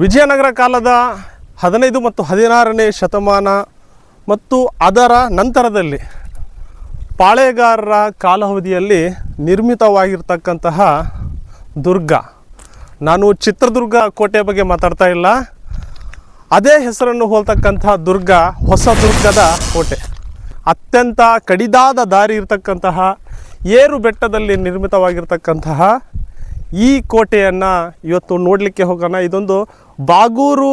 ವಿಜಯನಗರ ಕಾಲದ ಹದಿನೈದು ಮತ್ತು ಹದಿನಾರನೇ ಶತಮಾನ ಮತ್ತು ಅದರ ನಂತರದಲ್ಲಿ ಪಾಳೆಗಾರರ ಕಾಲಾವಧಿಯಲ್ಲಿ ನಿರ್ಮಿತವಾಗಿರ್ತಕ್ಕಂತಹ ದುರ್ಗ. ನಾನು ಚಿತ್ರದುರ್ಗ ಕೋಟೆ ಬಗ್ಗೆ ಮಾತಾಡ್ತಾ ಇಲ್ಲ. ಅದೇ ಹೆಸರನ್ನು ಹೋಲ್ತಕ್ಕಂತಹ ದುರ್ಗ ಹೊಸ ದುರ್ಗದ ಕೋಟೆ. ಅತ್ಯಂತ ಕಡಿದಾದ ದಾರಿ ಇರತಕ್ಕಂತಹ ಏರು ಬೆಟ್ಟದಲ್ಲಿ ನಿರ್ಮಿತವಾಗಿರ್ತಕ್ಕಂತಹ ಈ ಕೋಟೆಯನ್ನು ಇವತ್ತು ನೋಡಲಿಕ್ಕೆ ಹೋಗೋಣ. ಇದೊಂದು ಬಾಗೂರು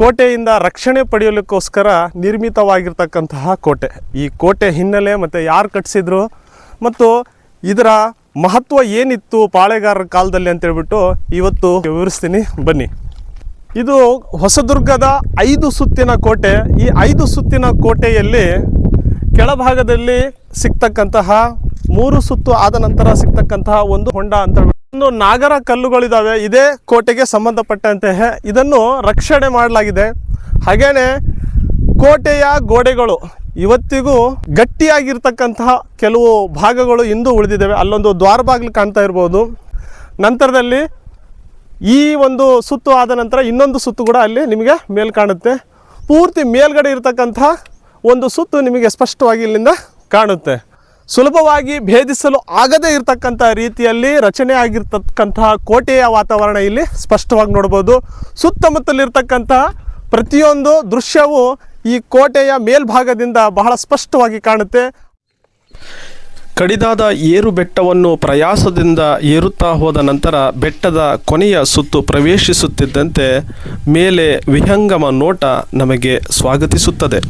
ಕೋಟೆಯಿಂದ ರಕ್ಷಣೆ ಪಡೆಯಲಿಕ್ಕೋಸ್ಕರ ನಿರ್ಮಿತವಾಗಿರ್ತಕ್ಕಂತಹ ಕೋಟೆ. ಈ ಕೋಟೆ ಹಿನ್ನೆಲೆ ಮತ್ತು ಯಾರು ಕಟ್ಟಿಸಿದ್ರು ಮತ್ತು ಇದರ ಮಹತ್ವ ಏನಿತ್ತು ಪಾಳೆಗಾರರ ಕಾಲದಲ್ಲಿ ಅಂತೇಳ್ಬಿಟ್ಟು ಇವತ್ತು ವಿವರಿಸ್ತೀನಿ. ಬನ್ನಿ. ಇದು ಹೊಸದುರ್ಗದ ಐದು ಸುತ್ತಿನ ಕೋಟೆ. ಈ ಐದು ಸುತ್ತಿನ ಕೋಟೆಯಲ್ಲಿ ಕೆಳಭಾಗದಲ್ಲಿ ಸಿಗ್ತಕ್ಕಂತಹ ಮೂರು ಸುತ್ತು ಆದ ನಂತರ ಸಿಗ್ತಕ್ಕಂತಹ ಒಂದು ಹೊಂಡ ಅಂತ ಒಂದು ನಾಗರ ಕಲ್ಲುಗಳಿದಾವೆ. ಇದೇ ಕೋಟೆಗೆ ಸಂಬಂಧಪಟ್ಟಂತೆ ಇದನ್ನು ರಕ್ಷಣೆ ಮಾಡಲಾಗಿದೆ. ಹಾಗೇನೆ ಕೋಟೆಯ ಗೋಡೆಗಳು ಇವತ್ತಿಗೂ ಗಟ್ಟಿಯಾಗಿರ್ತಕ್ಕಂತಹ ಕೆಲವು ಭಾಗಗಳು ಇಂದು ಉಳಿದಿದ್ದಾವೆ. ಅಲ್ಲೊಂದು ದ್ವಾರ ಬಾಗಿಲು ಕಾಣ್ತಾ ಇರ್ಬೋದು. ನಂತರದಲ್ಲಿ ಈ ಒಂದು ಸುತ್ತು ಆದ ನಂತರ ಇನ್ನೊಂದು ಸುತ್ತು ಕೂಡ ಅಲ್ಲಿ ನಿಮಗೆ ಮೇಲ್ ಕಾಣುತ್ತೆ. ಪೂರ್ತಿ ಮೇಲ್ಗಡೆ ಇರತಕ್ಕಂಥ ಒಂದು ಸುತ್ತು ನಿಮಗೆ ಸ್ಪಷ್ಟವಾಗಿ ಇಲ್ಲಿಂದ ಕಾಣುತ್ತೆ. ಸುಲಭವಾಗಿ ಭೇದಿಸಲು ಆಗದೇ ಇರತಕ್ಕಂಥ ರೀತಿಯಲ್ಲಿ ರಚನೆ ಆಗಿರ್ತಕ್ಕಂತಹ ಕೋಟೆಯ ವಾತಾವರಣ ಇಲ್ಲಿ ಸ್ಪಷ್ಟವಾಗಿ ನೋಡ್ಬೋದು ಸುತ್ತಮುತ್ತಲಿರ್ತಕ್ಕಂತಹ ಪ್ರತಿಯೊಂದು ದೃಶ್ಯವು ಈ ಕೋಟೆಯ ಮೇಲ್ಭಾಗದಿಂದ ಬಹಳ ಸ್ಪಷ್ಟವಾಗಿ ಕಾಣುತ್ತೆ. ಕಡಿದಾದ ಏರು ಬೆಟ್ಟವನ್ನು ಪ್ರಯಾಸದಿಂದ ಏರುತ್ತಾ ಹೋದ ನಂತರ ಬೆಟ್ಟದ ಕೊನೆಯ ಸುತ್ತು ಪ್ರವೇಶಿಸುತ್ತಿದ್ದಂತೆ ಮೇಲೆ ವಿಹಂಗಮ ನೋಟ ನಮಗೆ ಸ್ವಾಗತಿಸುತ್ತದೆ.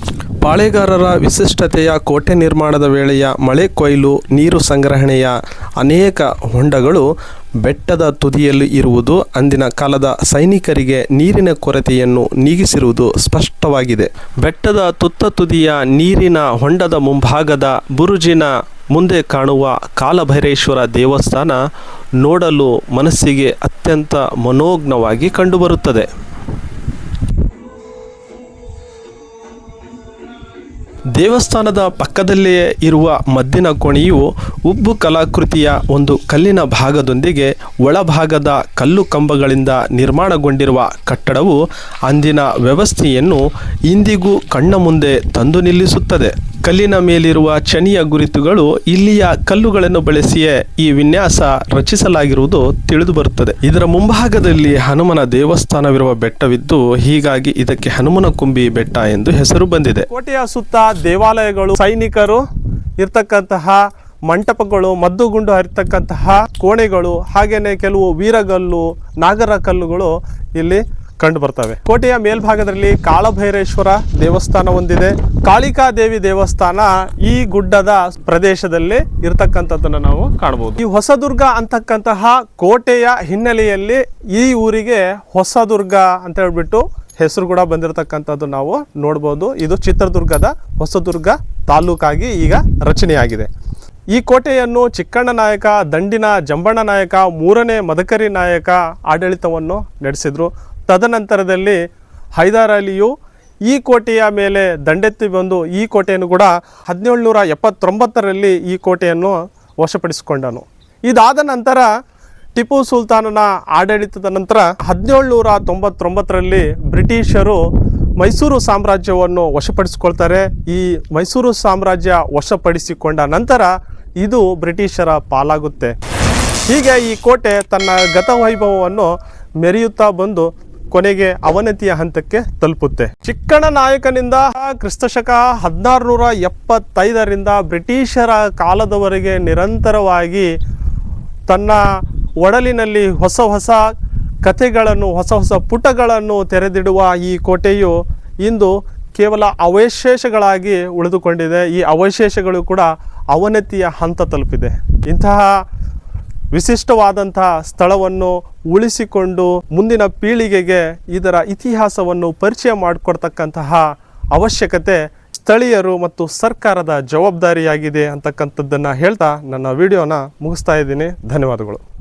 ಪಾಳೆಗಾರರ ವಿಶಿಷ್ಟತೆಯ ಕೋಟೆ ನಿರ್ಮಾಣದ ವೇಳೆಯ ಮಳೆ ಕೊಯ್ಲು, ನೀರು ಸಂಗ್ರಹಣೆಯ ಅನೇಕ ಹೊಂಡಗಳು ಬೆಟ್ಟದ ತುದಿಯಲ್ಲಿ ಇರುವುದು, ಅಂದಿನ ಕಾಲದ ಸೈನಿಕರಿಗೆ ನೀರಿನ ಕೊರತೆಯನ್ನು ನೀಗಿಸಿರುವುದು ಸ್ಪಷ್ಟವಾಗಿದೆ. ಬೆಟ್ಟದ ತುತ್ತ ತುದಿಯ ನೀರಿನ ಹೊಂಡದ ಮುಂಭಾಗದ ಬುರುಜಿನ ಮುಂದೆ ಕಾಣುವ ಕಾಲಭೈರೇಶ್ವರ ದೇವಸ್ಥಾನ ನೋಡಲು ಮನಸ್ಸಿಗೆ ಅತ್ಯಂತ ಮನೋಜ್ಞವಾಗಿ ಕಂಡುಬರುತ್ತದೆ. ದೇವಸ್ಥಾನದ ಪಕ್ಕದಲ್ಲೇ ಇರುವ ಮದ್ದಿನ ಕೋಣೆಯು ಉಬ್ಬು ಕಲಾಕೃತಿಯ ಒಂದು ಕಲ್ಲಿನ ಭಾಗದೊಂದಿಗೆ ಒಳಭಾಗದ ಕಲ್ಲು ಕಂಬಗಳಿಂದ ನಿರ್ಮಾಣಗೊಂಡಿರುವ ಕಟ್ಟಡವು ಅಂದಿನ ವ್ಯವಸ್ಥೆಯನ್ನು ಇಂದಿಗೂ ಕಣ್ಣ ಮುಂದೆ ತಂದು ನಿಲ್ಲಿಸುತ್ತದೆ. ಕಲ್ಲಿನ ಮೇಲಿರುವ ಚನಿಯ ಗುರುತುಗಳು ಇಲ್ಲಿಯ ಕಲ್ಲುಗಳನ್ನು ಬಳಸಿಯೇ ಈ ವಿನ್ಯಾಸ ರಚಿಸಲಾಗಿರುವುದು ತಿಳಿದು ಬರುತ್ತದೆ ಇದರ ಮುಂಭಾಗದಲ್ಲಿ ಹನುಮನ ದೇವಸ್ಥಾನವಿರುವ ಬೆಟ್ಟವಿದ್ದು ಹೀಗಾಗಿ ಇದಕ್ಕೆ ಹನುಮನ ಕುಂಬಿ ಬೆಟ್ಟ ಎಂದು ಹೆಸರು ಬಂದಿದೆ. ಕೋಟೆಯ ಸುತ್ತ ದೇವಾಲಯಗಳು, ಸೈನಿಕರು ಇರ್ತಕ್ಕಂತಹ ಮಂಟಪಗಳು ಮದ್ದುಗುಂಡು ಹರಿತಕ್ಕಂತಹ ಕೋಣೆಗಳು ಹಾಗೆಯೇ ಕೆಲವು ವೀರಗಲ್ಲು, ನಾಗರ ಕಲ್ಲುಗಳು ಇಲ್ಲಿ ಕಂಡು ಬರ್ತವೆ. ಕೋಟೆಯ ಮೇಲ್ಭಾಗದಲ್ಲಿ ಕಾಳಭೈರೇಶ್ವರ ದೇವಸ್ಥಾನ ಹೊಂದಿದೆ ಕಾಳಿಕಾ ದೇವಿ ದೇವಸ್ಥಾನ ಈ ಗುಡ್ಡದ ಪ್ರದೇಶದಲ್ಲಿ ಇರತಕ್ಕಂಥದ್ದನ್ನು ನಾವು ಕಾಣಬಹುದು. ಈ ಹೊಸದುರ್ಗ ಅಂತಕ್ಕಂತಹ ಕೋಟೆಯ ಹಿನ್ನೆಲೆಯಲ್ಲಿ ಈ ಊರಿಗೆ ಹೊಸದುರ್ಗ ಅಂತ ಹೇಳ್ಬಿಟ್ಟು ಹೆಸರು ಕೂಡ ಬಂದಿರತಕ್ಕಂಥದ್ದು ನಾವು ನೋಡ್ಬೋದು. ಇದು ಚಿತ್ರದುರ್ಗದ ಹೊಸದುರ್ಗ ತಾಲೂಕಾಗಿ ಈಗ ರಚನೆಯಾಗಿದೆ. ಈ ಕೋಟೆಯನ್ನು ಚಿಕ್ಕಣ್ಣ ನಾಯಕ, ದಂಡಿನ ಜಂಬಣ್ಣ ನಾಯಕ, ಮೂರನೇ ಮದಕರಿ ನಾಯಕ ಆಡಳಿತವನ್ನು ನಡೆಸಿದರು. ತದನಂತರದಲ್ಲಿ ಹೈದರ್ ಅಲಿಯು ಈ ಕೋಟೆಯ ಮೇಲೆ ದಂಡೆತ್ತಿ ಬಂದು ಈ ಕೋಟೆಯನ್ನು ಕೂಡ ಹದಿನೇಳುನೂರ ಎಪ್ಪತ್ತೊಂಬತ್ತರಲ್ಲಿ ಈ ಕೋಟೆಯನ್ನು ವಶಪಡಿಸಿಕೊಂಡನು. ಇದಾದ ನಂತರ ಟಿಪ್ಪು ಸುಲ್ತಾನನ ಆಡಳಿತದ ನಂತರ ಹದಿನೇಳುನೂರ ತೊಂಬತ್ತೊಂಬತ್ತರಲ್ಲಿ ಬ್ರಿಟಿಷರು ಮೈಸೂರು ಸಾಮ್ರಾಜ್ಯವನ್ನು ವಶಪಡಿಸಿಕೊಳ್ತಾರೆ. ಈ ಮೈಸೂರು ಸಾಮ್ರಾಜ್ಯ ವಶಪಡಿಸಿಕೊಂಡ ನಂತರ ಇದು ಬ್ರಿಟಿಷರ ಪಾಲಾಗುತ್ತೆ. ಹೀಗೆ ಈ ಕೋಟೆ ತನ್ನ ಗತ ವೈಭವವನ್ನು ಮೆರೆಯುತ್ತಾ ಬಂದು ಕೊನೆಗೆ ಅವನತಿಯ ಹಂತಕ್ಕೆ ತಲುಪುತ್ತೆ. ಚಿಕ್ಕಣ ನಾಯಕನಿಂದ ಕ್ರಿಸ್ತಶಕ ಹದಿನಾರುನೂರ ಎಪ್ಪತ್ತೈದರಿಂದ ಬ್ರಿಟಿಷರ ಕಾಲದವರೆಗೆ ನಿರಂತರವಾಗಿ ತನ್ನ ಒಡಲಿನಲ್ಲಿ ಹೊಸ ಹೊಸ ಕಥೆಗಳನ್ನು, ಹೊಸ ಹೊಸ ಪುಟಗಳನ್ನು ತೆರೆದಿಡುವ ಈ ಕೋಟೆಯು ಇಂದು ಕೇವಲ ಅವಶೇಷಗಳಾಗಿ ಉಳಿದುಕೊಂಡಿದೆ. ಈ ಅವಶೇಷಗಳು ಕೂಡ ಅವನತಿಯ ಹಂತ ತಲುಪಿದೆ. ಇಂತಹ ವಿಶಿಷ್ಟವಾದಂತಹ ಸ್ಥಳವನ್ನು ಉಳಿಸಿಕೊಂಡು ಮುಂದಿನ ಪೀಳಿಗೆಗೆ ಇದರ ಇತಿಹಾಸವನ್ನು ಪರಿಚಯ ಮಾಡಿಕೊಡ್ತಕ್ಕಂತಹ ಅವಶ್ಯಕತೆ ಸ್ಥಳೀಯರು ಮತ್ತು ಸರ್ಕಾರದ ಜವಾಬ್ದಾರಿಯಾಗಿದೆ ಅಂತಕ್ಕಂಥದ್ದನ್ನು ಹೇಳ್ತಾ ನನ್ನ ವಿಡಿಯೋನ ಮುಗಿಸ್ತಾ ಇದ್ದೀನಿ. ಧನ್ಯವಾದಗಳು.